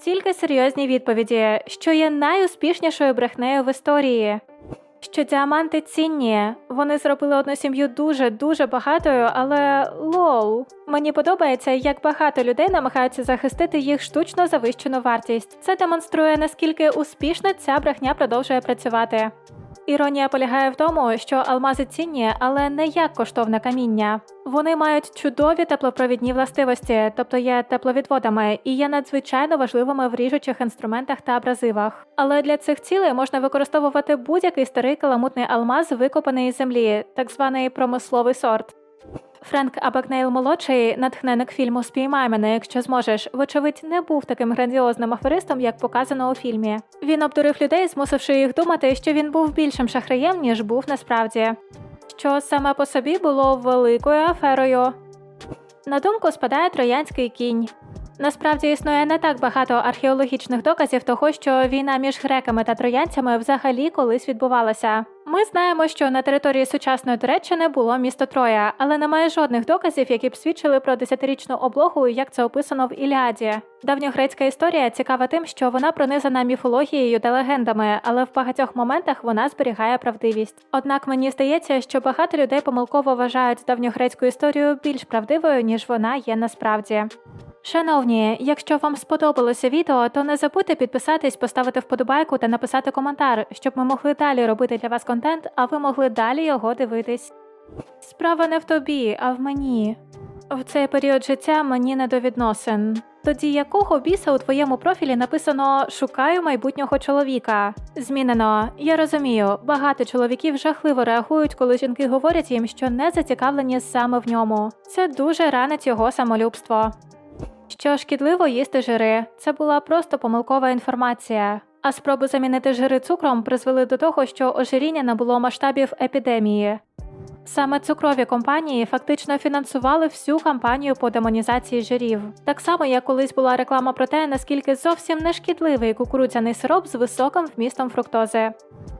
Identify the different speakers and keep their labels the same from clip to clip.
Speaker 1: Тільки серйозні відповіді, що є найуспішнішою брехнею в історії. Що діаманти цінні. Вони зробили одну сім'ю дуже дуже багатою, але лоу. Мені подобається, як багато людей намагаються захистити їх штучно завищену вартість. Це демонструє наскільки успішно ця брехня продовжує працювати. Іронія полягає в тому, що алмази цінні, але не як коштовне каміння. Вони мають чудові теплопровідні властивості, тобто є тепловідводами, і є надзвичайно важливими в ріжучих інструментах та абразивах. Але для цих цілей можна використовувати будь-який старий каламутний алмаз, викопаний із землі, так званий промисловий сорт. Френк Абакнейл молодший, натхненник фільму Спіймай мене, якщо зможеш, вочевидь, не був таким грандіозним аферистом, як показано у фільмі. Він обдурив людей, змусивши їх думати, що він був більшим шахраєм, ніж був насправді. Що саме по собі було великою аферою. На думку спадає троянський кінь. Насправді існує не так багато археологічних доказів того, що війна між греками та троянцями взагалі колись відбувалася. Ми знаємо, що на території сучасної Туреччини було місто Троя, але немає жодних доказів, які б свідчили про десятирічну облогу, як це описано в Іліаді. Давньогрецька історія цікава тим, що вона пронизана міфологією та легендами, але в багатьох моментах вона зберігає правдивість. Однак мені здається, що багато людей помилково вважають давньогрецьку історію більш правдивою, ніж вона є насправді. Шановні, якщо вам сподобалося відео, то не забудьте підписатись, поставити вподобайку та написати коментар, щоб ми могли далі робити для вас контент, а ви могли далі його дивитись. Справа не в тобі, а в мені. В цей період життя мені не до відносин. Тоді якого біса у твоєму профілі написано Шукаю майбутнього чоловіка? Змінено. Я розумію, багато чоловіків жахливо реагують, коли жінки говорять їм, що не зацікавлені саме в ньому. Це дуже ранить його самолюбство. Що шкідливо їсти жири, це була просто помилкова інформація. А спроби замінити жири цукром призвели до того, що ожиріння набуло масштабів епідемії. Саме цукрові компанії фактично фінансували всю кампанію по демонізації жирів. Так само, як колись була реклама про те, наскільки зовсім не шкідливий кукурудзяний сироп з високим вмістом фруктози.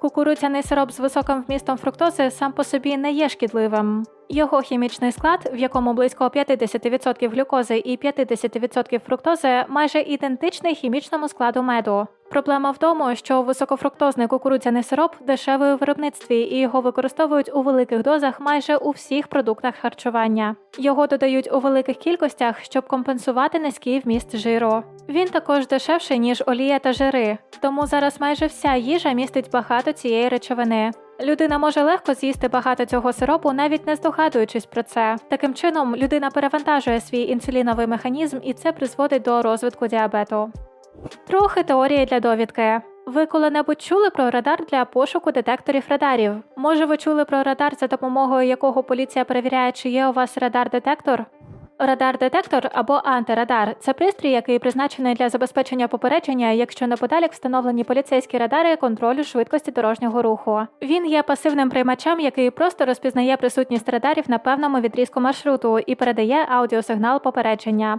Speaker 1: Кукурудзяний сироп з високим вмістом фруктози сам по собі не є шкідливим. Його хімічний склад, в якому близько 50% глюкози і 50% фруктози, майже ідентичний хімічному складу меду. Проблема в тому, що високофруктозний кукурудзяний сироп дешевий у виробництві і його використовують у великих дозах майже у всіх продуктах харчування. Його додають у великих кількостях, щоб компенсувати низький вміст жиру. Він також дешевший ніж олія та жири, тому зараз майже вся їжа містить багато цієї речовини. Людина може легко з'їсти багато цього сиропу, навіть не здогадуючись про це. Таким чином, людина перевантажує свій інсуліновий механізм, і це призводить до розвитку діабету. Трохи теорії для довідки. Ви коли-небудь чули про радар для пошуку детекторів радарів? Може, ви чули про радар, за допомогою якого поліція перевіряє, чи є у вас радар-детектор? Радар-детектор або антирадар це пристрій, який призначений для забезпечення попередження, якщо неподалік встановлені поліцейські радари контролю швидкості дорожнього руху. Він є пасивним приймачем, який просто розпізнає присутність радарів на певному відрізку маршруту і передає аудіосигнал попередження.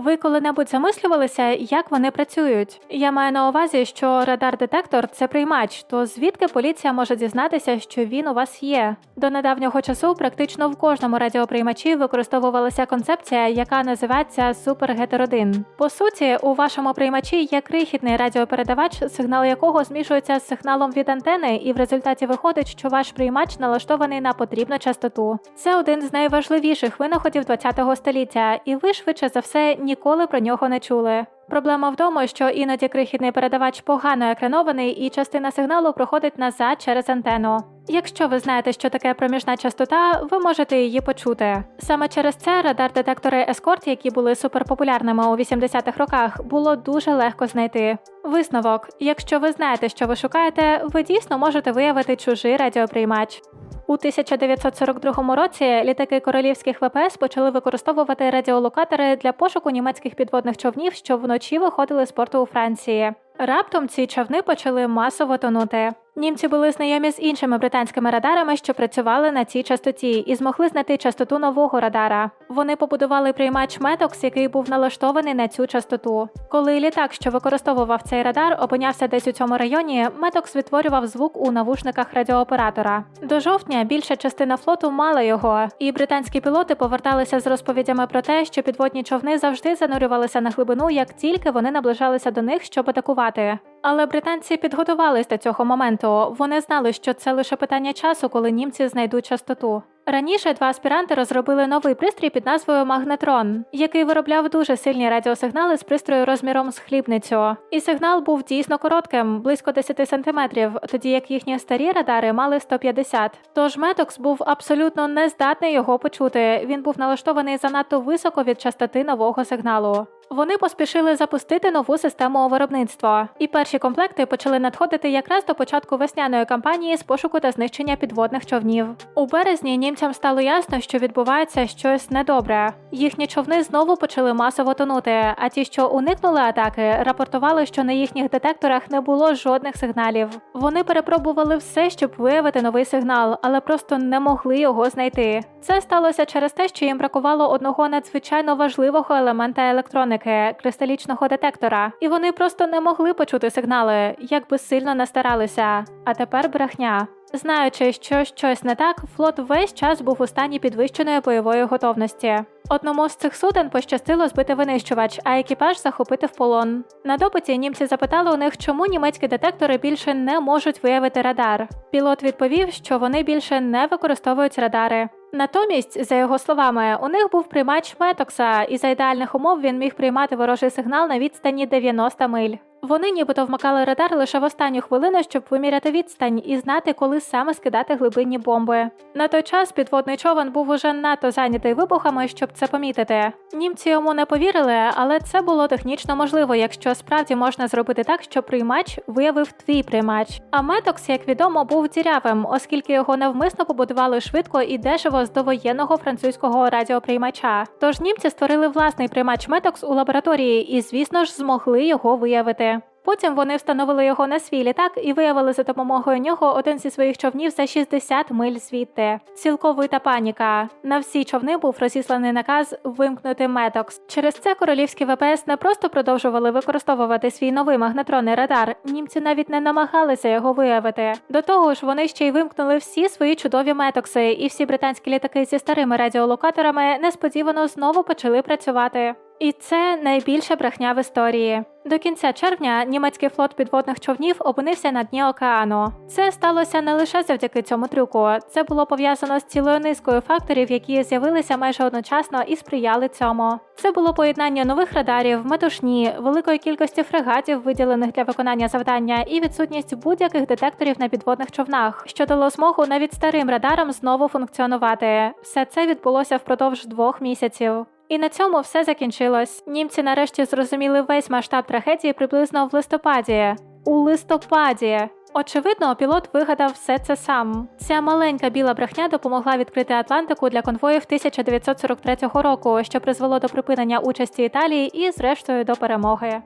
Speaker 1: Ви коли-небудь замислювалися, як вони працюють? Я маю на увазі, що радар-детектор це приймач, то звідки поліція може дізнатися, що він у вас є? До недавнього часу практично в кожному радіоприймачі використовувалася концепція, яка називається супергетеродин. По суті, у вашому приймачі є крихітний радіопередавач, сигнал якого змішується з сигналом від антени, і в результаті виходить, що ваш приймач налаштований на потрібну частоту. Це один з найважливіших винаходів ХХ століття, і ви швидше за все ніколи про нього не чули. Проблема в тому, що іноді крихітний передавач погано екранований і частина сигналу проходить назад через антенну. Якщо ви знаєте, що таке проміжна частота, ви можете її почути. Саме через це радар-детектори Escort, які були суперпопулярними у 80-х роках, було дуже легко знайти. Висновок: якщо ви знаєте, що ви шукаєте, ви дійсно можете виявити чужий радіоприймач. У 1942 році літаки королівських ВПС почали використовувати радіолокатори для пошуку німецьких підводних човнів, що вночі виходили з порту у Франції. Раптом ці човни почали масово тонути. Німці були знайомі з іншими британськими радарами, що працювали на цій частоті, і змогли знайти частоту нового радара. Вони побудували приймач Метокс, який був налаштований на цю частоту. Коли літак, що використовував цей радар, опинявся десь у цьому районі, Метокс відтворював звук у навушниках радіооператора. До жовтня більша частина флоту мала його, і британські пілоти поверталися з розповідями про те, що підводні човни завжди занурювалися на глибину, як тільки вони наближалися до них, щоб атакувати. Але британці підготувались до цього моменту. Вони знали, що це лише питання часу, коли німці знайдуть частоту. Раніше два аспіранти розробили новий пристрій під назвою Магнетрон, який виробляв дуже сильні радіосигнали з пристрою розміром з хлібницю. І сигнал був дійсно коротким, близько 10 сантиметрів, тоді як їхні старі радари мали 150. Тож Метокс був абсолютно не здатний його почути. Він був налаштований занадто високо від частоти нового сигналу. Вони поспішили запустити нову систему виробництва, і перші комплекти почали надходити якраз до початку весняної кампанії з пошуку та знищення підводних човнів. У березні німцям стало ясно, що відбувається щось недобре. Їхні човни знову почали масово тонути. А ті, що уникнули атаки, рапортували, що на їхніх детекторах не було жодних сигналів. Вони перепробували все, щоб виявити новий сигнал, але просто не могли його знайти. Це сталося через те, що їм бракувало одного надзвичайно важливого елемента електроники кристалічного детектора, і вони просто не могли почути сигнали, як би сильно не старалися. А тепер брехня. Знаючи, що щось не так, флот весь час був у стані підвищеної бойової готовності. Одному з цих суден пощастило збити винищувач, а екіпаж захопити в полон. На допиті німці запитали у них, чому німецькі детектори більше не можуть виявити радар. Пілот відповів, що вони більше не використовують радари. Натомість, за його словами, у них був приймач Метокса, і за ідеальних умов він міг приймати ворожий сигнал на відстані 90 миль. Вони нібито вмикали радар лише в останню хвилину, щоб виміряти відстань і знати, коли саме скидати глибинні бомби. На той час підводний човен був уже надто зайнятий вибухами, щоб це помітити. Німці йому не повірили, але це було технічно можливо, якщо справді можна зробити так, що приймач виявив твій приймач. А Метокс, як відомо, був дірявим, оскільки його навмисно побудували швидко і дешево з довоєнного французького радіоприймача. Тож німці створили власний приймач Метокс у лабораторії і, звісно ж, змогли його виявити. Потім вони встановили його на свій літак і виявили за допомогою нього один зі своїх човнів за 60 миль звідти. Цілковита паніка. На всі човни був розісланий наказ вимкнути Метокс. Через це королівські ВПС не просто продовжували використовувати свій новий магнетронний радар. Німці навіть не намагалися його виявити. До того ж, вони ще й вимкнули всі свої чудові метокси, і всі британські літаки зі старими радіолокаторами несподівано знову почали працювати. І це найбільша брехня в історії. До кінця червня німецький флот підводних човнів опинився на дні океану. Це сталося не лише завдяки цьому трюку, це було пов'язано з цілою низкою факторів, які з'явилися майже одночасно і сприяли цьому. Це було поєднання нових радарів, метушні, великої кількості фрегатів, виділених для виконання завдання, і відсутність будь-яких детекторів на підводних човнах, що дало змогу навіть старим радарам знову функціонувати. Все це відбулося впродовж двох місяців. І на цьому все закінчилось. Німці нарешті зрозуміли весь масштаб трагедії приблизно в листопаді. У листопаді. Очевидно, пілот вигадав все це сам. Ця маленька біла брехня допомогла відкрити Атлантику для конвоїв 1943 року, що призвело до припинення участі Італії і, зрештою, до перемоги.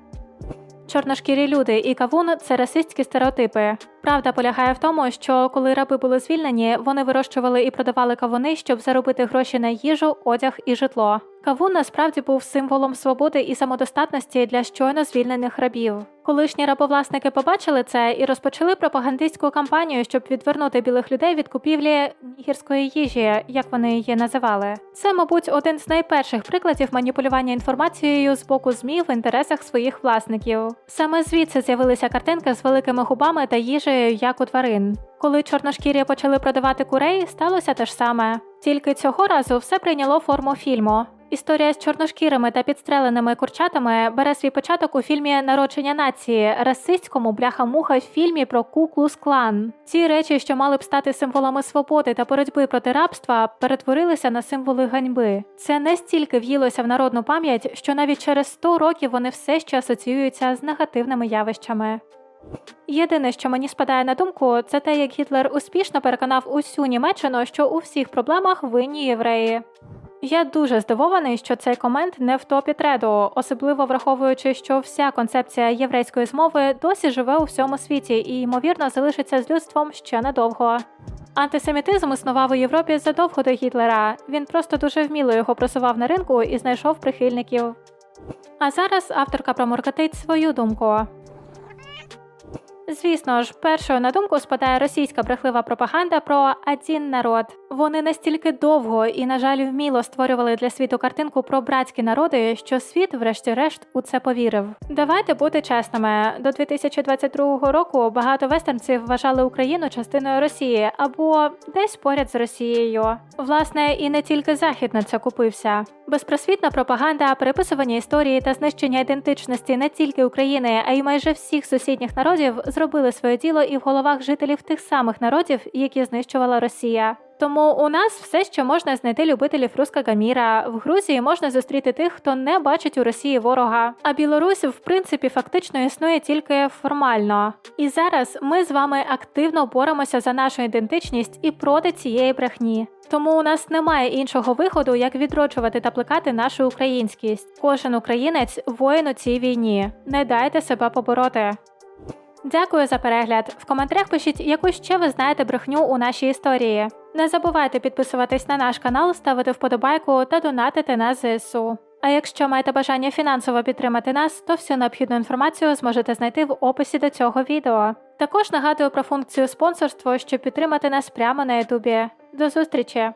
Speaker 1: Чорношкірі люди і кавун це расистські стереотипи. Правда полягає в тому, що коли раби були звільнені, вони вирощували і продавали кавуни, щоб заробити гроші на їжу, одяг і житло. Кавун насправді був символом свободи і самодостатності для щойно звільнених рабів. Колишні рабовласники побачили це і розпочали пропагандистську кампанію, щоб відвернути білих людей від купівлі нігірської їжі, як вони її називали. Це, мабуть, один з найперших прикладів маніпулювання інформацією з боку змі в інтересах своїх власників. Саме звідси з'явилися картинки з великими губами та їжею, як у тварин. Коли чорношкірі почали продавати курей, сталося те ж саме. Тільки цього разу все прийняло форму фільму. Історія з чорношкірими та підстреленими курчатами бере свій початок у фільмі Народження нації, расистському бляха-муха фільмі про Ку-Клус Клан. Ці речі, що мали б стати символами свободи та боротьби проти рабства, перетворилися на символи ганьби. Це настільки в'їлося в народну пам'ять, що навіть через 100 років вони все ще асоціюються з негативними явищами. Єдине, що мені спадає на думку, це те, як Гітлер успішно переконав усю Німеччину, що у всіх проблемах винні євреї. Я дуже здивований, що цей комент не в топі треду, особливо враховуючи, що вся концепція єврейської змови досі живе у всьому світі і, ймовірно, залишиться з людством ще надовго. Антисемітизм існував у Європі задовго до Гітлера. Він просто дуже вміло його просував на ринку і знайшов прихильників. А зараз авторка проморкотить свою думку. Звісно ж, першою на думку спадає російська брехлива пропаганда про один народ. Вони настільки довго і, на жаль, вміло створювали для світу картинку про братські народи, що світ, врешті-решт, у це повірив. Давайте бути чесними. До 2022 року багато вестернців вважали Україну частиною Росії або десь поряд з Росією. Власне, і не тільки Захід на це купився. Безпросвітна пропаганда, переписування історії та знищення ідентичності не тільки України, а й майже всіх сусідніх народів зробили своє діло і в головах жителів тих самих народів, які знищувала Росія. Тому у нас все ще можна знайти любителів рускага міра. В Грузії можна зустріти тих, хто не бачить у Росії ворога. А Білорусь, в принципі, фактично існує тільки формально. І зараз ми з вами активно боремося за нашу ідентичність і проти цієї брехні. Тому у нас немає іншого виходу, як відроджувати та плекати нашу українськість. Кожен українець воїн у цій війні. Не дайте себе побороти. Дякую за перегляд. В коментарях пишіть, яку ще ви знаєте брехню у нашій історії. Не забувайте підписуватись на наш канал, ставити вподобайку та донатити на ЗСУ. А якщо маєте бажання фінансово підтримати нас, то всю необхідну інформацію зможете знайти в описі до цього відео. Також нагадую про функцію спонсорства, щоб підтримати нас прямо на Ютубі. До зустрічі!